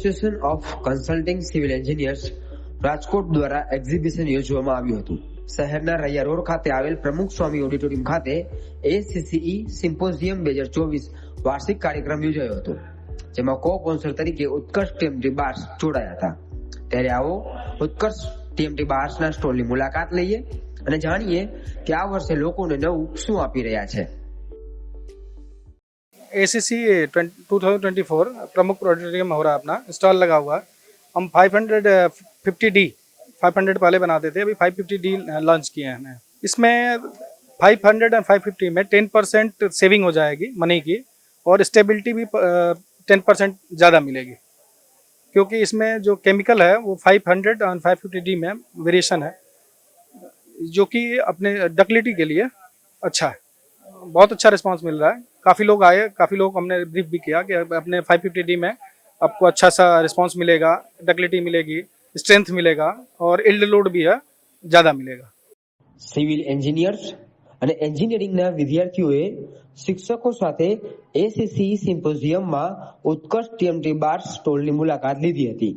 Association of consulting civil engineers Rajkot દ્વારા exhibition યોજવામાં આવ્યું હતું. શહેરના રૈયા રોડ ખાતે આવેલ પ્રમુખ સ્વામી ઓડિટોરિયમ ખાતે એસીસીઈ સિમ્પોઝિયમ બે હજાર ચોવીસ વાર્ષિક કાર્યક્રમ યોજાયો હતો, જેમાં કો સ્પોન્સર તરીકે ઉત્કર્ષ ટીએમટી બાર્સ જોડાયા હતા. ત્યારે આવો ઉત્કર્ષ ટીએમટી બાર્સના સ્ટોલની મુલાકાત લઈએ અને જાણીએ કે આ વર્ષે લોકોને નવું શું આપી રહ્યા છે. A C C two thousand twenty four प्रमुख ऑडिटोरियम हो रहा है अपना। स्टॉल लगा हुआ है। हम five hundred fifty D five hundred पहले बनाते थे। अभी फाइव फिफ्टी डी लॉन्च किए हैं हमने इसमें five hundred and five fifty में टेन परसेंट सेविंग हो जाएगी मनी की और स्टेबिलिटी भी टेन परसेंट ज़्यादा मिलेगी। क्योंकि इसमें जो केमिकल है, वो फाइव हंड्रेड और फाइव फिफ्टी डी में वेरिएशन है, जो कि अपने डकलिटी के लिए अच्छा है। बहुत अच्छा रिस्पांस मिल रहा है। काफ़ी लोग आए काफ़ी लोग हमने ब्रीफ भी किया कि अपने 550 डी में आपको अच्छा सा रिस्पांस मिलेगा डक्लिटी मिलेगी स्ट्रेंथ मिलेगा और इल्ड लोड भी है ज़्यादा मिलेगा સિવિલ એન્જિનિયર્સ અને એન્જિનિયરિંગના વિદ્યાર્થીઓએ શિક્ષકો સાથે એસીસી સિમ્પોઝિયમમાં ઉત્કર્ષ ટીએમટી બાર સ્ટોલની મુલાકાત લીધી હતી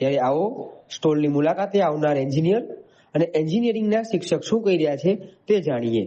ત્યારે આવો સ્ટોલની મુલાકાતે આવનાર એન્જિનિયર અને એન્જિનિયરિંગના શિક્ષક શું કહી રહ્યા છે તે જાણીએ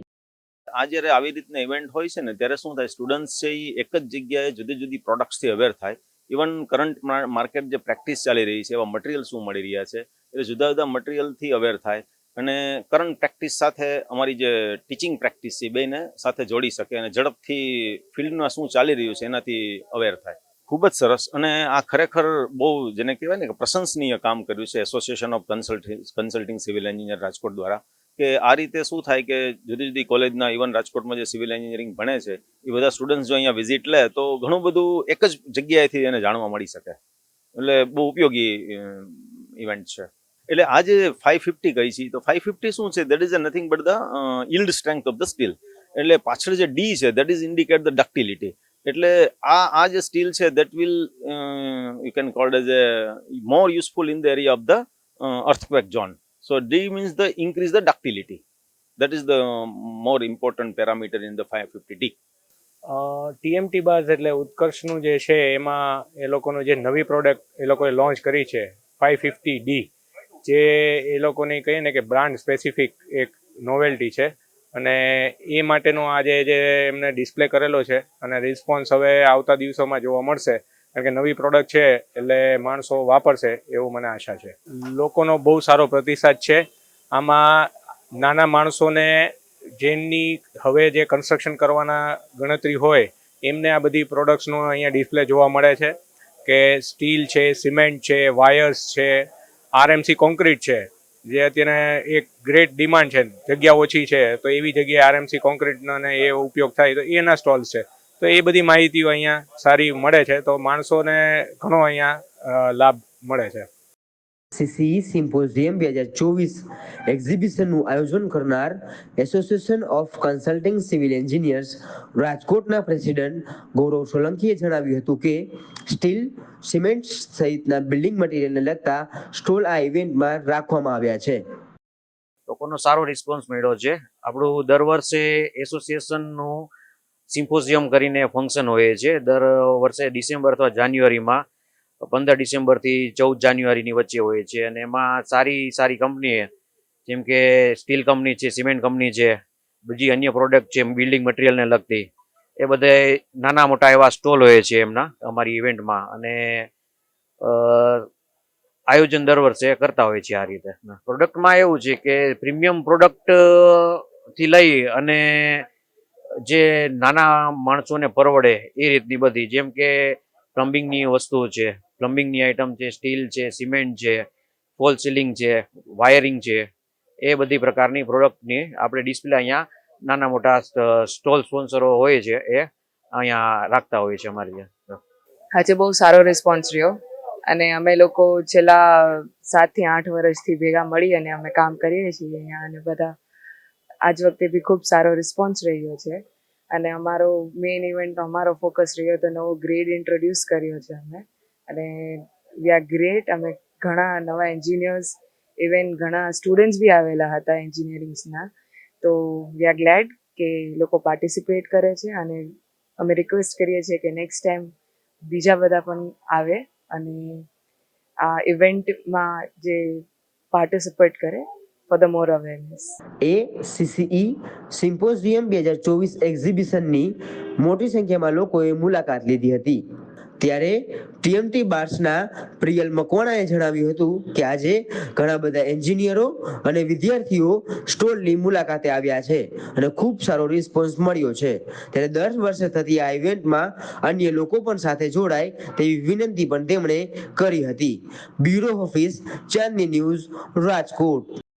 આ જ્યારે આવી રીતના ઇવેન્ટ હોય છે ને, ત્યારે શું થાય સ્ટુડન્ટ્સ છે એ એક જ જગ્યાએ જુદી જુદી પ્રોડક્ટ્સથી અવેર થાય. ઇવન કરંટ માર્કેટ જે પ્રેક્ટિસ ચાલી રહી છે, એવા મટીરિયલ શું મળી રહ્યા છે, એટલે જુદા જુદા મટીરિયલથી અવેર થાય. અને કરંટ પ્રેક્ટિસ સાથે અમારી જે ટીચિંગ પ્રેક્ટિસ છે બેને સાથે જોડી શકે અને ઝડપથી ફિલ્ડમાં શું ચાલી રહ્યું છે એનાથી અવેર થાય. ખૂબ જ સરસ. અને આ ખરેખર બહુ જેને કહેવાય ને કે પ્રશંસનીય કામ કર્યું છે association of consulting consulting civil engineer Rajkot દ્વારા. કે આ રીતે શું થાય કે જુદી જુદી કોલેજના ઇવન રાજકોટમાં જે સિવિલ એન્જિનિયરિંગ ભણે છે, એ બધા સ્ટુડન્ટ્સ જો અહીંયા વિઝિટ લે તો ઘણું બધું એક જ જગ્યાએથી એને જાણવા મળી શકે. એટલે બહુ ઉપયોગી ઇવેન્ટ છે. એટલે આ જે ફાઈવ ફિફ્ટી કહી છે, તો ફાઈવ ફિફ્ટી શું છે? That is a nothing but the yield strength of the steel એટલે પાછળ જે ડી છે that is indicate the ductility એટલે આ આ જે સ્ટીલ છે that will you can called as a more useful in the area of the earthquake zone So, D means the increase the ductility. That is the more important parameter in the 550D. TMT bars એટલે ઉત્કર્ષનું જે છે, એમાં એ લોકોનું જે નવી product એ લોકોએ launch કરી છે ફાઈવ ફિફ્ટી ડી જે એ લોકોની કહીએ ને કે બ્રાન્ડ સ્પેસિફિક એક નોવેલ્ટી છે અને એ માટેનો આજે જે એમને ડિસ્પ્લે કરેલો છે, અને રિસ્પોન્સ હવે આવતા દિવસોમાં જોવા મળશે કારણ કે નવી પ્રોડક્ટ છે એટલે માણસો વાપરશે એવું મને આશા છે. લોકોનો બહુ સારો પ્રતિસાદ છે. આમાં નાના માણસોને જેમની હવે જે કન્સ્ટ્રક્શન કરવાના ગણતરી હોય, એમને આ બધી પ્રોડક્ટ્સનું અહીંયા ડિસ્પ્લે જોવા મળે છે કે સ્ટીલ છે સિમેન્ટ છે વાયર્સ છે આરએમસી કોન્ક્રીટ છે, જે અત્યારે એક ગ્રેટ ડિમાન્ડ છે. જગ્યા ઓછી છે, તો એવી જગ્યાએ આરએમસી કોન્ક્રીટનો એ ઉપયોગ થાય તો એના સ્ટોલ્સ છે. તો એ બધી માહિતીઓ અહીંયા સારી મળે છે. તો માણસોને ઘણો અહીંયા લાભ મળે છે. સીસીઈ સિમ્પોઝિયમ બે હજાર ચોવીસ એક્ઝિબિશનનું આયોજન કરનાર association of consulting civil engineers રાજકોટના પ્રેસિડેન્ટ ગૌરવ સોલંકીએ જણાવ્યું હતું કે સ્ટીલ સિમેન્ટ સહિતના બિલ્ડિંગ મટીરિયલને લગતા સ્ટોલ આ ઇવેન્ટમાં રાખવામાં આવ્યા છે. લોકોનો સારો રિસ્પોન્સ મળ્યો છે. આપણું દર વર્ષે એસોસિએશનનું સિમ્પોઝિયમ કરીને ફંક્શન હોય છે. દર વર્ષે ડિસેમ્બર અથવા જાન્યુઆરીમાં, પંદર ડિસેમ્બરથી ચૌદ જાન્યુઆરીની વચ્ચે હોય છે. અને એમાં સારી સારી કંપની જેમ કે સ્ટીલ કંપની છે સિમેન્ટ કંપની છે, બીજી અન્ય પ્રોડક્ટ છે બિલ્ડિંગ મટીરિયલને લગતી, એ બધે નાના મોટા એવા સ્ટોલ હોય છે એમના, અમારી ઇવેન્ટમાં અને આયોજન દર વર્ષે કરતા હોય છે આ રીતે. પ્રોડક્ટમાં એવું છે કે પ્રીમિયમ પ્રોડક્ટથી લઈ અને જે નાના માણસોને પરવડે એ રીતની બધી, જેમ કે પ્લમ્બિંગની વસ્તુઓ છે, પ્લમ્બિંગની આઇટમ છે, સ્ટીલ છે, સિમેન્ટ છે, ફોલ સીલિંગ છે, વાયરિંગ છે, એ બધી પ્રકારની પ્રોડક્ટની આપણે ડિસ્પ્લે અહીંયા નાના મોટા સ્ટોલ સ્પોન્સરો હોય છે, એ અહીંયા રાખતા હોય છે અમારી આજે બહુ સારો રિસ્પોન્સ રહ્યો અને અમે લોકો છેલ્લા સાતથી આઠ વર્ષથી ભેગા મળી અને અમે કામ કરીએ છીએ અહીંયા અને બધા આજ વખતે બી ખૂબ સારો રિસ્પોન્સ રહ્યો છે. અને અમારો મેઇન ઇવેન્ટ અમારો ફોકસ રહ્યો તો નવો ગ્રેડ ઇન્ટ્રોડ્યુસ કર્યો છે અમે. અને વી આર ગ્રેટ અમે ઘણા નવા એન્જિનિયર્સ ઇવન ઘણા સ્ટુડન્ટ્સ બી આવેલા હતા એન્જિનિયરિંગ્સના તો વી આર ગ્લેડ કે લોકો પાર્ટિસિપેટ કરે છે અને અમે રિક્વેસ્ટ કરીએ છીએ કે નેક્સ્ટ ટાઈમ બીજા બધા પણ આવે અને આ ઇવેન્ટમાં જે પાર્ટિસિપેટ કરે ફોર અવેરનેસ એ સીસીઈ સિમ્પોઝિયમ બે હજાર ચોવીસ એક્ઝિબિશનની મોટી સંખ્યામાં લોકોએ મુલાકાત લીધી હતી. ત્યારે ટીએમટી બાર્સના પ્રિયલ મકવાણાએ જણાવ્યું હતું કે આજે ઘણા બધા એન્જિનિયરો અને વિદ્યાર્થીઓ સ્ટોલની મુલાકાતે આવ્યા છે અને ખૂબ સારો રિસ્પોન્સ મળ્યો છે. ત્યારે દર વર્ષે થતી આ ઇવેન્ટમાં અન્ય લોકો પણ સાથે જોડાય તેવી વિનંતી પણ તેમણે કરી હતી. Bureau office, Chandni news, Rajkot.